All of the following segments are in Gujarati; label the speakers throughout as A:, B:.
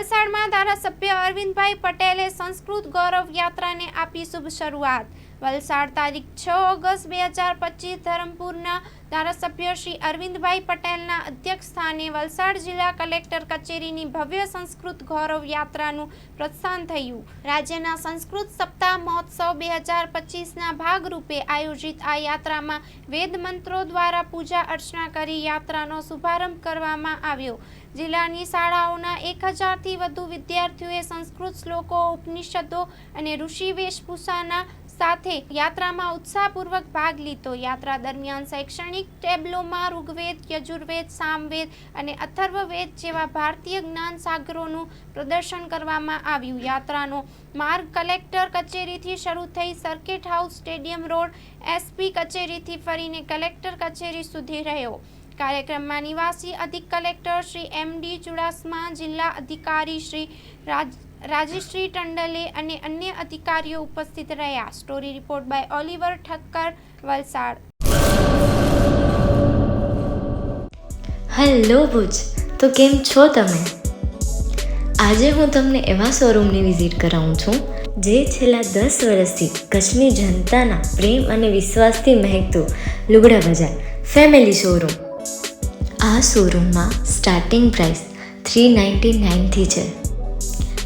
A: વલસાડમાં ધારાસભ્ય અરવિંદભાઈ પટેલે સંસ્કૃત ગૌરવ યાત્રાને આપી શુભ શરૂઆત. વલસાડ તારીખ છ ઓગસ્ટ બે હજાર પચીસ ધરમપુરના ધારાસભ્ય શ્રી અરવિંદભાઈ પટેલના અધ્યક્ષ સ્થાને વલસાડ જિલ્લા કલેક્ટર કચેરીની ભવ્ય સંસ્કૃત ગૌરવ યાત્રાનું પ્રસ્થાન થયું. રાજ્યના સંસ્કૃત સપ્તાહ મહોત્સવ બે હજાર પચીસના ભાગરૂપે આયોજિત આ યાત્રામાં વેદ મંત્રો દ્વારા પૂજા અર્ચના કરી યાત્રાનો શુભારંભ કરવામાં આવ્યો. જિલ્લાની શાળાઓના એક હજારથી વધુ વિદ્યાર્થીઓએ સંસ્કૃત શ્લોકો, ઉપનિષદો અને ઋષિ વેશભૂષાના સાથે યાત્રામાં ઉત્સાહપૂર્વક ભાગ લીધો. યાત્રા દરમિયાન શૈક્ષણિક ટેબ્લોમાં ઋગ્વેદ, યજુર્વેદ, સામવેદ અને અથર્વવેદ જેવા ભારતીય જ્ઞાન સાગરોનું પ્રદર્શન કરવામાં આવ્યું. યાત્રાનો માર્ગ કલેક્ટર કચેરીથી શરૂ થઈ circuit house, stadium road, SP કચેરીથી ફરીને કલેક્ટર કચેરી સુધી રહ્યો. કાર્યક્રમમાં નિવાસી અધિક collector Shri M D Chudasama, જિલ્લા અધિકારી શ્રી રાજ રાજશ્રી ટંડલે અને અન્ય અધિકારીઓ ઉપસ્થિત રહ્યા. Story report by Oliver Thakkar, Valsad.
B: Hello Bhuj. તો કેમ છો તમે? આજે હું તમને એવા શોરૂમની વિઝિટ કરાવું છું, જે છેલ્લા દસ વર્ષથી કચ્છની જનતાના પ્રેમ અને વિશ્વાસથી મહેકતું લુગડા બજાર ફેમિલી શોરૂમ આ શોરૂમમાં સ્ટાર્ટિંગ પ્રાઇસ થ્રી નાઇન્ટી નાઇનથી છે.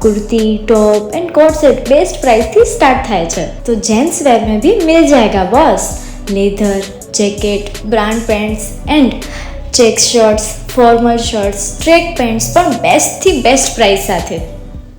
B: kurti, top and coat set best પ્રાઇસથી start થાય છે. તો જેન્ટ્સ વેરમાં બી મિલ જાયગા, boss. Leather jacket brand pants and check shirts formal shirts track pants પણ બેસ્ટથી બેસ્ટ પ્રાઇસ સાથે.